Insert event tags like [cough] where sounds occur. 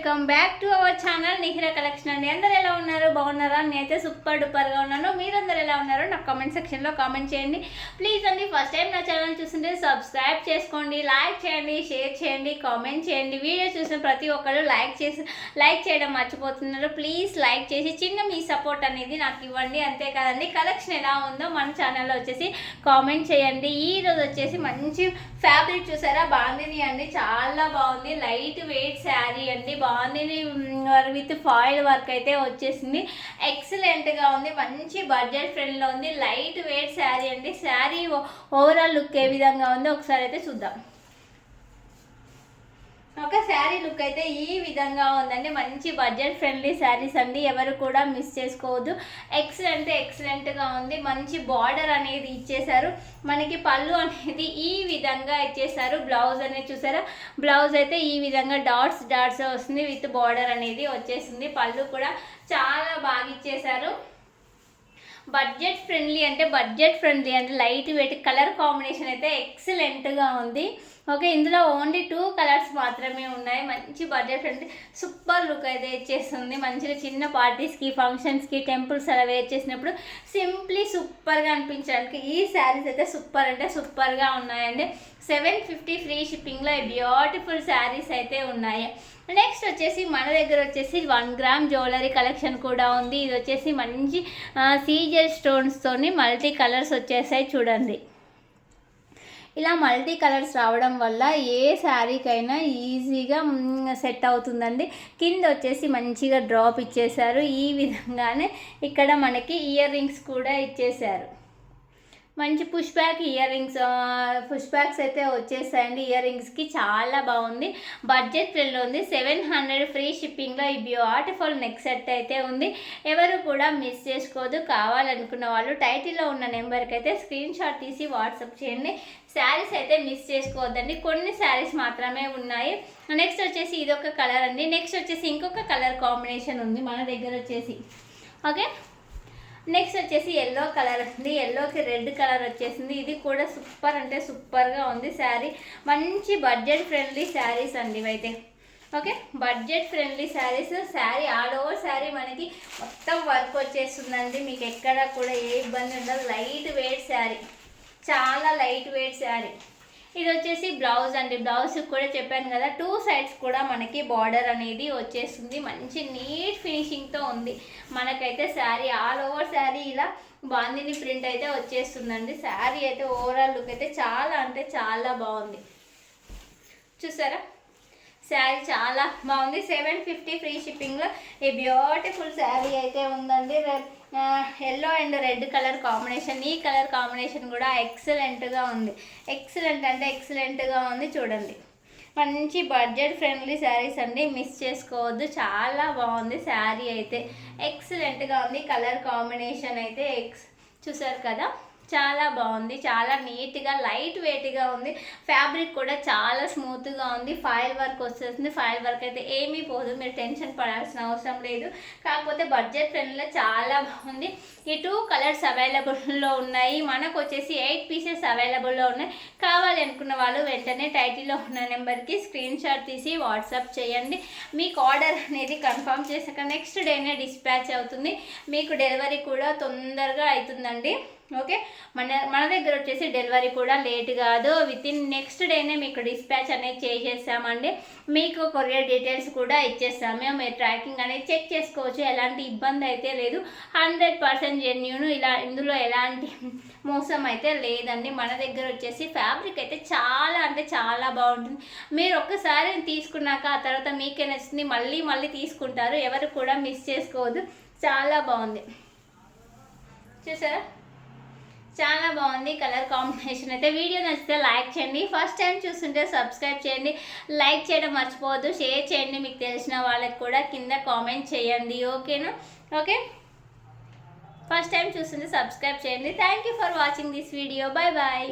Welcome back to our channel Nihira collection అండి. అందరు ఎలా ఉన్నారు? బాగున్నారా? నేనైతే సూపర్ డూపర్గా ఉన్నాను. మీరందరూ ఎలా ఉన్నారో? నాకు కామెంట్ సెక్షన్లో కామెంట్ చేయండి. ప్లీజ్ అండి ఫస్ట్ టైం నా ఛానల్ చూస్తుంటే సబ్స్క్రైబ్ చేసుకోండి లైక్ చేయండి షేర్ చేయండి కామెంట్ చేయండి. వీడియో చూసిన ప్రతి ఒక్కరు లైక్ చేసి లైక్ చేయడం మర్చిపోతున్నారు. ప్లీజ్ లైక్ చేసి చిన్న మీ సపోర్ట్ అనేది నాకు ఇవ్వండి. అంతేకాదండి కలెక్షన్ ఎలా ఉందో మన ఛానల్లో వచ్చేసి కామెంట్ చేయండి. ఈ రోజు వచ్చేసి మంచి ఫ్యాబ్రిక్ చూసారా? బాగుంది అండి. చాలా బాగుంది. లైట్ వెయిట్ శారీ అండి. బాగుంది విత్ ఫాయిల్ వర్క్ అయితే వచ్చేసింది. ఎక్సలెంట్గా ఉంది మంచి బడ్జెట్ ఫ్రెండ్లో ఉంది. లైట్ వెయిట్ శారీ అండి శారీ ఓవరాల్ లుక్ ఏ విధంగా ఉందో ఒకసారి అయితే చూద్దాం. శారీ లుక్ అయితే ఈ విధంగా ఉందండి. మంచి బడ్జెట్ ఫ్రెండ్లీ శారీస్ అండి. ఎవరు కూడా మిస్ చేసుకోవద్దు. ఎక్సలెంట్ ఎక్సలెంట్గా ఉంది. మంచి బార్డర్ అనేది ఇచ్చేశారు. మనకి పళ్ళు అనేది ఈ విధంగా ఇచ్చేసారు బ్లౌజ్ అనేది చూసారా? బ్లౌజ్ అయితే ఈ విధంగా డాట్స్ డాట్స్ వస్తుంది. విత్ బార్డర్ అనేది వచ్చేసింది. పళ్ళు కూడా చాలా బాగా ఇచ్చేసారు బడ్జెట్ ఫ్రెండ్లీ అంటే బడ్జెట్ ఫ్రెండ్లీ అంటే లైట్ వెయిట్ కలర్ కాంబినేషన్ అయితే ఎక్సలెంట్గా ఉంది. ఓకే ఇందులో ఓన్లీ టూ కలర్స్ మాత్రమే ఉన్నాయి. మంచి బడ్జెట్ ఫ్రెండ్లీ సూపర్ లుక్ అయితే ఇచ్చేస్తుంది. మంచిగా చిన్న పార్టీస్కి ఫంక్షన్స్కి టెంపుల్స్ అలా వేర్ చేసినప్పుడు సింప్లీ సూపర్గా అనిపించడానికి ఈ శారీస్ అయితే సూపర్ అంటే సూపర్గా ఉన్నాయండి. సెవెన్ ఫిఫ్టీ ఫ్రీ షిప్పింగ్లో బ్యూటిఫుల్ శారీస్ అయితే ఉన్నాయి. నెక్స్ట్ వచ్చేసి మన దగ్గర వచ్చేసి వన్ గ్రామ్ జ్యువెలరీ కలెక్షన్ కూడా ఉంది. ఇది వచ్చేసి మంచి సీజర్ స్టోన్స్తోని మల్టీ కలర్స్ వచ్చేసాయి చూడండి. ఇలా మల్టీ కలర్స్ రావడం వల్ల ఏ శారీకైనా ఈజీగా సెట్ అవుతుందండి. కింద వచ్చేసి మంచిగా డ్రాప్ ఇచ్చేశారు. ఈ విధంగానే ఇక్కడ మనకి ఇయర్ రింగ్స్ కూడా ఇచ్చేశారు. మంచి push back ear rings push backs అయితే వచ్చేసాయండి. ఇయర్ రింగ్స్కి చాలా బాగుంది. బడ్జెట్ ఫ్రెండ్లో ఉంది. సెవెన్ హండ్రెడ్ ఫ్రీ షిప్పింగ్లో ఈ బ్యూటిఫుల్ నెక్ సెట్ అయితే ఉంది. ఎవరు కూడా మిస్ చేసుకోవద్దు కావాలనుకున్న వాళ్ళు టైటిల్లో ఉన్న నెంబర్కి అయితే స్క్రీన్ షాట్ తీసి వాట్సాప్ చేయండి. శారీస్ అయితే మిస్ చేసుకోవద్దండి. కొన్ని శారీస్ మాత్రమే ఉన్నాయి. నెక్స్ట్ వచ్చేసి ఇదొక కలర్ అండి. నెక్స్ట్ వచ్చేసి ఇంకొక కలర్ కాంబినేషన్ ఉంది. మన దగ్గర వచ్చేసి. ఓకే నెక్స్ట్ వచ్చేసి ఎల్లో కలర్ ఉంది. ఎల్లోకి రెడ్ కలర్ వచ్చేసింది. ఇది కూడా సూపర్ అంటే సూపర్గా ఉంది శారీ. మంచి బడ్జెట్ ఫ్రెండ్లీ శారీస్ అండి ఇవైతే. Okay budget friendly saris. Sari all over sari మనకి మొత్తం వర్క్ వచ్చేస్తుందండి. మీకు ఎక్కడ కూడా ఏ ఇబ్బంది ఉండదు. Light weight sari. చాలా లైట్ వెయిట్ శారీ. ఇది వచ్చేసి బ్లౌజ్ అండి. బ్లౌజ్ కూడా చెప్పాను కదా టూ సైడ్స్ కూడా మనకి బార్డర్ అనేది వచ్చేస్తుంది. మంచి నీట్ ఫినిషింగ్తో ఉంది. మనకైతే శారీ ఆల్ ఓవర్ శారీ ఇలా బాందిని ప్రింట్ అయితే వచ్చేస్తుందండి. శారీ అయితే ఓవరాల్ లుక్ అయితే చాలా అంటే చాలా బాగుంది. చూసారా? శారీ చాలా బాగుంది. సెవెన్ ఫిఫ్టీ ఫ్రీ షిప్పింగ్లో ఈ బ్యూటిఫుల్ శారీ అయితే ఉందండి. Yellow and red colour combination ఈ కలర్ కాంబినేషన్ కూడా ఎక్సలెంట్గా ఉంది. ఎక్సలెంట్ అంటే ఎక్సలెంట్గా ఉంది చూడండి. మంచి బడ్జెట్ ఫ్రెండ్లీ శారీస్ అండి. మిస్ చేసుకోవద్దు. చాలా బాగుంది శారీ అయితే. ఎక్సలెంట్గా ఉంది. కలర్ కాంబినేషన్ అయితే ఎక్స్ చూసారు కదా? చాలా బాగుంది. చాలా నీట్గా లైట్ వెయిట్గా ఉంది. ఫ్యాబ్రిక్ కూడా చాలా స్మూత్గా ఉంది. ఫైల్ వర్క్ వచ్చేసింది. ఫైల్ వర్క్ అయితే ఏమీ పోదు. మీరు టెన్షన్ పడాల్సిన అవసరం లేదు. కాకపోతే బడ్జెట్ ఫ్రెండ్లో చాలా బాగుంది. ఈ టూ కలర్స్ అవైలబుల్లో ఉన్నాయి. మనకు వచ్చేసి ఎయిట్ పీసెస్ అవైలబుల్లో ఉన్నాయి. కావాలి అనుకున్న వాళ్ళు వెంటనే టైటిల్లో ఉన్న నెంబర్కి స్క్రీన్ షాట్ తీసి వాట్సాప్ చేయండి. మీకు ఆర్డర్ అనేది కన్ఫర్మ్ చేసాక నెక్స్ట్ డేనే డిస్పాచ్ అవుతుంది. మీకు డెలివరీ కూడా తొందరగా అవుతుందండి. ఓకే? మన మన దగ్గర వచ్చేసి డెలివరీ కూడా లేట్ కాదు. విత్ ఇన్ నెక్స్ట్ డేనే మీకు డిస్పాచ్ అనేది చేసేసామండి. మీకు కొరియర్ డీటెయిల్స్ కూడా ఇచ్చేస్తాము మీరు ట్రాకింగ్ అనేది చెక్ చేసుకోవచ్చు. ఎలాంటి ఇబ్బంది అయితే లేదు. హండ్రెడ్ పర్సెంట్ జెన్యూన్ ఇలా ఇందులో ఎలాంటి [laughs] మోసం అయితే లేదండి. మన దగ్గర వచ్చేసి ఫ్యాబ్రిక్ అయితే చాలా అంటే చాలా బాగుంటుంది. మీరు ఒక్కసారి తీసుకున్నాక ఆ తర్వాత మీకే నచ్చింది. మళ్ళీ మళ్ళీ తీసుకుంటారు. ఎవరు కూడా మిస్ చేసుకోవద్దు. చాలా బాగుంది. చూసారా? చాలా బాగుంది కలర్ కాంబినేషన్ అయితే. వీడియో నచ్చితే లైక్ చేయండి. ఫస్ట్ టైం చూస్తుంటే సబ్స్క్రైబ్ చేయండి. లైక్ చేయడం మర్చిపోవద్దు. షేర్ చేయండి. మీకు తెలిసిన వాళ్ళకి కూడా కింద కామెంట్ చేయండి. ఓకేనా? ఓకే? ఫస్ట్ టైం చూస్తుంటే సబ్స్క్రైబ్ చేయండి. Thank you for watching this video bye bye